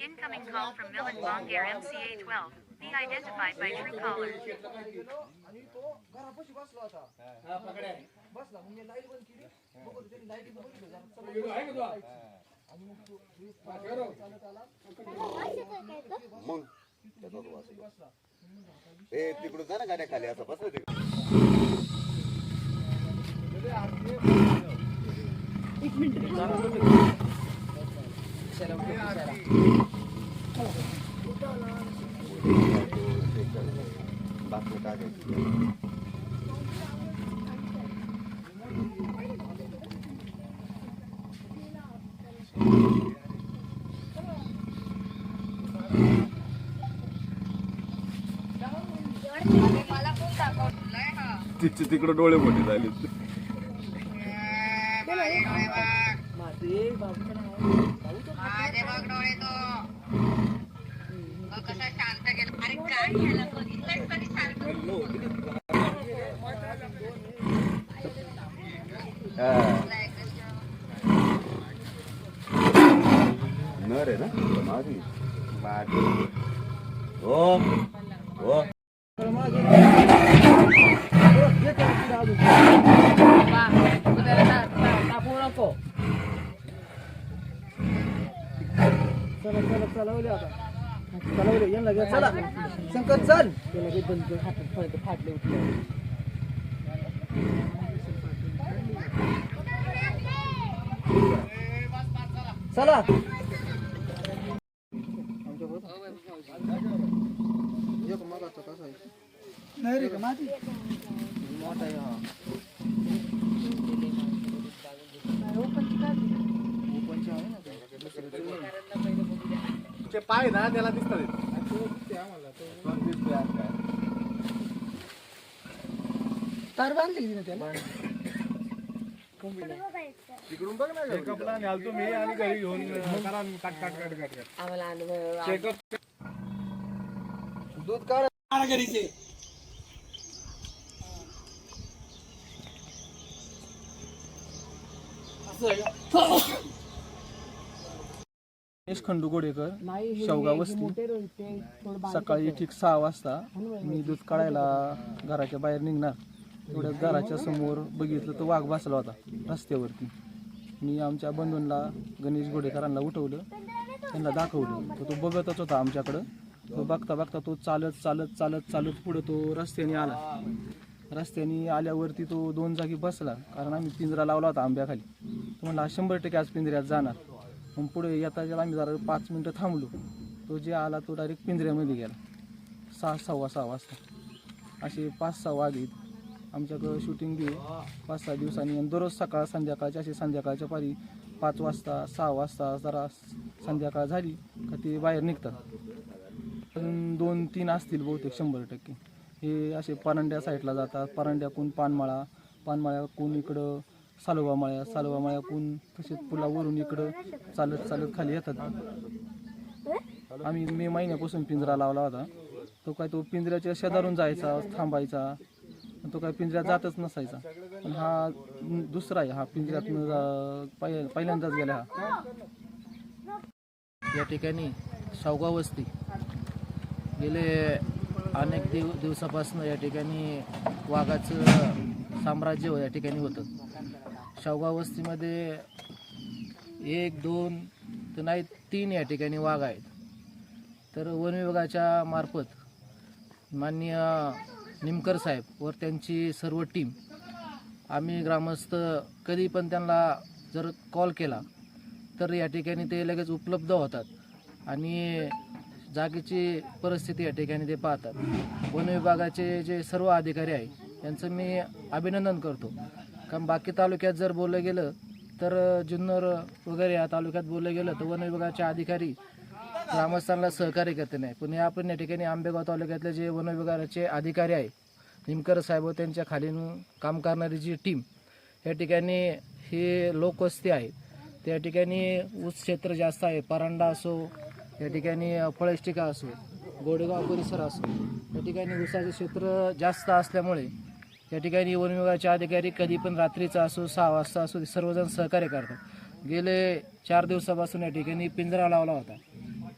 Incoming call from Millen Longair MCA 12. Be identified by true caller. बसला मग मी light बंद केली. लाइट बघितलं जरा. आणि मग तो वीज चालत आला. मग? त्याचाच वास येतो. ए तिकडून जा ना गाड्या खाली असं बसलं तिकडे? बातमी टाकायची तिचे तिकडे डोळे मोठे झाले. नर आहे ना? माझी माझी हो हो पा, तू त्याला ता- ता- तापवू नको चला चला चलावले आता चलावले यांना घ्या चला शंकर चल त्याला काही बंद कर, हातात फळके फाटले उठले चला नाही रे का माझी मोठा आहे हा ओपनची आहे ना ते. पाय ना त्याला दिसतात. तार बांधली की त्याला. तिकडून बघ ना चेकअपला न्याल तुम्ही आणि घरी घेऊन करा काट काट काट काट आम्हाला अनुभव चेकअप दूध काढ. गणेश खंडू गोडेकर नाही शेवगा हे वस्ती. सकाळी ठीक सहा वाजता मी दूध काढायला घराच्या बाहेर निघणार. तेवढ्याच घराच्या समोर बघितलं तर वाघ बसला होता रस्त्यावरती. मी आमच्या बंधूंना गणेश गोडेकरांना उठवलं त्यांना दाखवलं. तर तो बघतच होता आमच्याकडं. तो बघता बघता तो चालत चालत चालत चालत पुढं तो रस्त्याने आला. रस्त्याने आल्यावरती तो दोन जागी बसला कारण आम्ही पिंजरा लावला होता आंब्याखाली. तो म्हणला शंभर टक्के आज पिंजऱ्यात जाणार. मग पुढे येता येता आम्ही जरा पाच मिनटं थांबलो. तो जे आला तो डायरेक्ट पिंजऱ्यामध्ये गेला. सहा सव्वा सहा वाजता. असे पाच सहा वाघ आमच्याकडं शूटिंग बी पाच सहा दिवसांनी आणि दररोज सकाळ संध्याकाळच्या असे संध्याकाळच्या पारी पाच वाजता सहा वाजता जरा संध्याकाळ झाली का ते बाहेर निघतात. पण दोन तीन असतील बहुतेक शंभर टक्के. हे असे परांड्या साईडला जातात. परांड्याकून पानमाळा पानमाळ्याकून इकडं सालोबा माळ्या सालोबा माळ्याकून तसेच पुलावरून इकडं चालत चालत खाली येतात. आम्ही मे महिन्यापासून पिंजरा लावला होता. तो काय तो पिंजऱ्याच्या शेजारून जायचा थांबायचा. तो काय पिंजऱ्यात जातच नसायचा. पण हा दुसरा आहे. हा पिंजऱ्यात जा- पहिल्यांदाच गेला हा. या ठिकाणी शावगाव वस्ती. गेले अनेक दिव दिवसापासून या ठिकाणी वाघाचं साम्राज्य या ठिकाणी होतं. शावगाव वस्तीमध्ये एक दोन तर नाही तीन या ठिकाणी वाघ आहेत. तर वन विभागाच्या मार्फत माननीय निमकर साहेब व त्यांची सर्व टीम आम्ही ग्रामस्थ कधी पण त्यांना जर कॉल केला तर या ठिकाणी ते लगेच उपलब्ध होतात. आणि जागेची परिस्थिती या ठिकाणी ते पाहतात. वन विभागाचे जे सर्व अधिकारी आहे त्यांचं मी अभिनंदन करतो. कारण बाकी तालुक्यात जर बोललं गेलं तर जुन्नर वगैरे या तालुक्यात बोललं गेलं तर वन विभागाचे अधिकारी ग्रामस्थांना सहकार्य करते नाही. पण या आपण या ठिकाणी आंबेगाव तालुक्यातले जे वन विभागाचे अधिकारी आहे निमकर साहेब त्यांच्या खालीन काम करणारी जी टीम या ठिकाणी ही लोकवस्ती आहे. त्या ठिकाणी ऊस क्षेत्र जास्त आहे परांडा असो या ठिकाणी फळष्टिका असो गोडेगाव परिसर असो या ठिकाणी ऊसाचे क्षेत्र जास्त असल्यामुळे या ठिकाणी वन विभागाचे अधिकारी कधी पण रात्रीचा असो सहा वाजता असो ते सर्वजण सहकार्य करतात. गेले चार दिवसापासून या ठिकाणी पिंजरा लावला होता.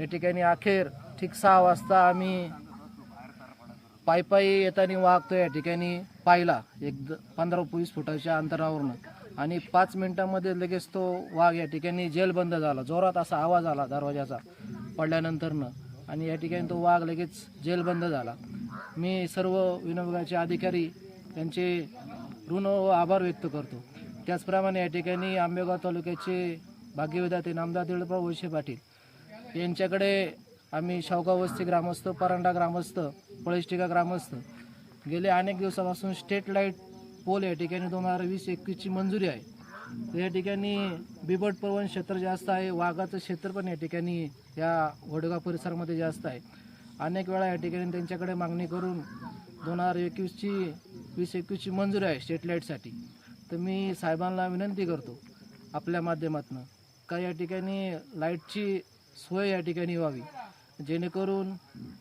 या ठिकाणी अखेर ठीक सहा वाजता आम्ही पायी येताना वाघतो या ठिकाणी पाहिला एक द पंधरा वीस फुटाच्या अंतरावरनं. आणि पाच मिनिटांमध्ये लगेच तो वाघ या ठिकाणी जेलबंद झाला जोरात असा आवाज आला दरवाजाचा. पडल्यानंतरनं आणि या ठिकाणी तो वाघ लगेच जेलबंद झाला. मी सर्व विनोबाचे अधिकारी त्यांचे ऋण व आभार व्यक्त करतो. त्याचप्रमाणे या ठिकाणी आंबेगाव तालुक्याचे भाग्यविधाते नामदार दिळप्रा वैशे पाटील यांच्याकडे आम्ही शावगाव वस्ती ग्रामस्थ परांडा ग्रामस्थ पळेष्टिका ग्रामस्थ गेले अनेक दिवसापासून स्टेट लाइट पोल या ठिकाणी दोन हजार वीस एकवीसची मंजुरी आहे. या ठिकाणी बिबट पवन क्षेत्र जास्त आहे वाघाचं क्षेत्र पण या ठिकाणी या वडगाव परिसरामध्ये जास्त आहे. अनेक वेळा या ठिकाणी त्यांच्याकडे मागणी करून दोन हजार एकवीसची वीस एकवीसची मंजुरी आहे स्टेट लाईटसाठी तर मी साहेबांना विनंती करतो आपल्या माध्यमातून का या ठिकाणी लाईटची सोय या ठिकाणी व्हावी. जेणेकरून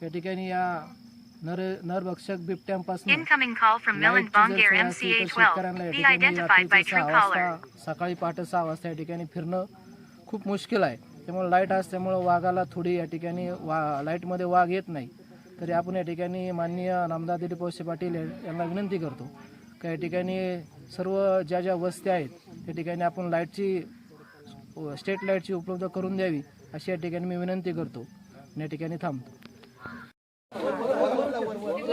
या ठिकाणी या नर नरभक्षक बिबट्यांपासून Incoming call from Milan Bongare MCA 12. Be identified by Truecaller. सकाळी पहाटे सहा वाजता या ठिकाणी फिरणं खूप मुश्किल आहे. त्यामुळे लाइट असल्यामुळं वाघाला थोडी या ठिकाणी वा लाईटमध्ये वाघ येत नाही. तरी आपण या ठिकाणी माननीय नामदार दिलीप वळसे पाटील या- यांना विनंती करतो का या ठिकाणी सर्व ज्या ज्या वस्त्या आहेत त्या ठिकाणी आपण लाईटची स्टेट लाईटची उपलब्ध करून द्यावी अशी या ठिकाणी मी विनंती करतो. आणि या ठिकाणी थांबतो.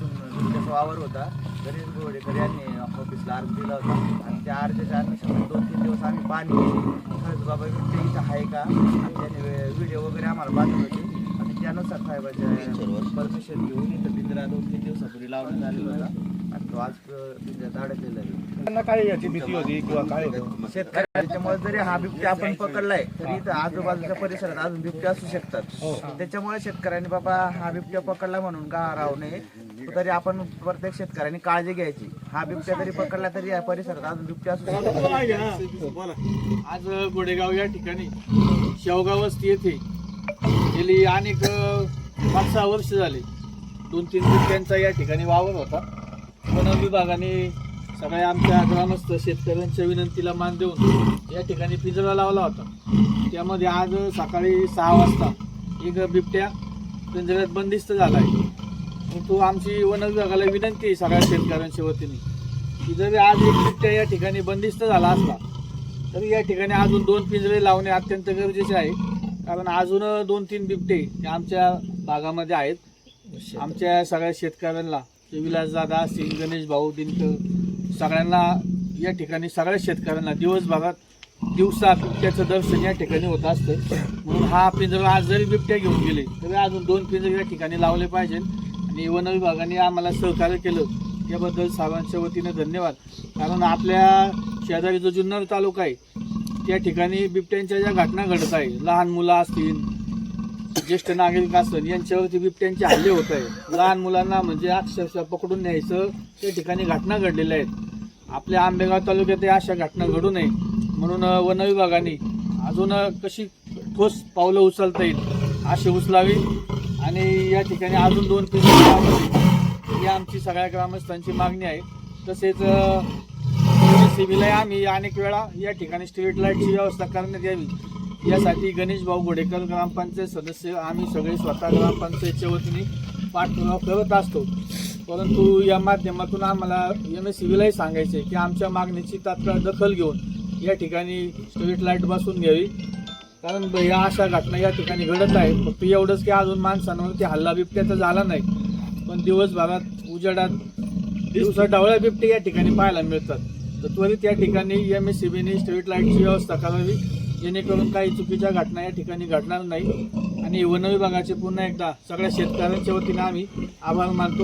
तुमचा वावर होता. गणेश गोडेकर यांनी ऑफिसला अर्ज दिला होता. आणि त्या अर्जाच्या अनुषंगाने दोन तीन दिवस आम्ही पाणी खरंच बाबा ते इथं आहे का? आणि त्याने व्हिडिओ वगैरे आम्हाला पाठवले होते. आणि त्यानुसार साहेबाच्या परमिशन घेऊन इथं पिंजरा दोन तीन दिवसापूर्वी लावण्यात आलेला होता. आणि तो आज पिंजऱ्यात अडकलेला आहे. शेतकऱ्याच्यामुळे जरी हा बिबट्या आपण पकडलाय तरी इथं आजूबाजूच्या परिसरात अजून बिबटे असू शकतात. त्याच्यामुळे शेतकऱ्यांनी बाबा हा बिबट्या पकडला म्हणून का राहू नये. तरी आपण प्रत्येक शेतकऱ्यांनी काळजी घ्यायची. हा बिबट्या जरी पकडला तरी या परिसरात अजून बिबट्या असू शकतो. आज गोडेगाव या ठिकाणी शेवगाव वस्ती येथे गेली अनेक अ, पाच सहा वर्ष झाली. दोन तीन बिबट्यांचा या ठिकाणी वावर होता. वन विभागाने सगळ्या आमच्या ग्रामस्थ शेतकऱ्यांच्या विनंतीला मान देऊन या ठिकाणी पिंजरा लावला होता. त्यामध्ये आज सकाळी सहा वाजता एक बिबट्या पिंजऱ्यात बंदिस्त झाला आहे. परंतु आमची वन विभागाला विनंती आहे सगळ्या शेतकऱ्यांच्या वतीने. की जरी आज एक बिबट्या या ठिकाणी बंदिस्त झाला असला तरी या ठिकाणी अजून दोन पिंजरे लावणे अत्यंत गरजेचे आहे. कारण अजून दोन तीन बिबटे हे आमच्या भागामध्ये आहेत. आमच्या सगळ्या शेतकऱ्यांना विलासदादा सिंग गणेश भाऊ दिनकर सगळ्यांना या ठिकाणी सगळ्या शेतकऱ्यांना दिवसभरात दिवसा बिबट्याचं दर्शन या ठिकाणी होत असतं. म्हणून हा पिंजरा आज जरी बिबट्या घेऊन गेले तरी अजून दोन पिंजरे या ठिकाणी लावले पाहिजेत. आणि वन विभागाने आम्हाला सहकार्य केलं. याबद्दल साहेबांच्या वतीने धन्यवाद. कारण आपल्या शेजारी जो जुन्नर तालुका आहे त्या ठिकाणी बिबट्यांच्या ज्या घटना घडत आहे लहान मुलं असतील ज्येष्ठ नागरिक असतील यांच्यावरती बिबट्यांचे हल्ले होत आहे लहान मुलांना म्हणजे अक्षरशः पकडून न्यायचं त्या ठिकाणी घटना घडलेल्या आहेत. आपल्या आंबेगाव तालुक्यात अशा घटना घडू नये. म्हणून वन विभागाने अजून कशी ठोस पावलं उचलता येईल अशी उचलावी. आणि या ठिकाणी अजून दोन पिंजरे ही आमची सगळ्या ग्रामस्थांची मागणी आहे. तसेच सीबीला आम्ही अनेक वेळा या ठिकाणी स्ट्रीट लाईटची व्यवस्था करण्यात यावी. यासाठी गणेश भाऊ गोडेकर ग्रामपंचायत सदस्य आम्ही सगळे स्वतः ग्रामपंचायतच्या वतीने पाठपुरावा करत असतो. परंतु या माध्यमातून आम्हाला एम एस सीबीलाही सांगायचे की आमच्या मागणीची तात्काळ दखल घेऊन या ठिकाणी स्ट्रीट लाइट बसून घ्यावी. कारण या अशा घटना या ठिकाणी घडत आहे फक्त एवढंच की अजून माणसांवरती हल्ला बिबट्याचा झाला नाही. पण दिवसभरात उजेडात दिवसा डावळ्या बिबटे या ठिकाणी पाहायला मिळतात. तर त्वरित या ठिकाणी एम एस सी बीने स्ट्रीट लाईटची व्यवस्था करावी. जेणेकरून काही चुकीच्या घटना या ठिकाणी घडणार नाही. आणि वन विभागाचे पुन्हा एकदा सगळ्या शेतकऱ्यांच्या वतीनं आम्ही आभार मानतो.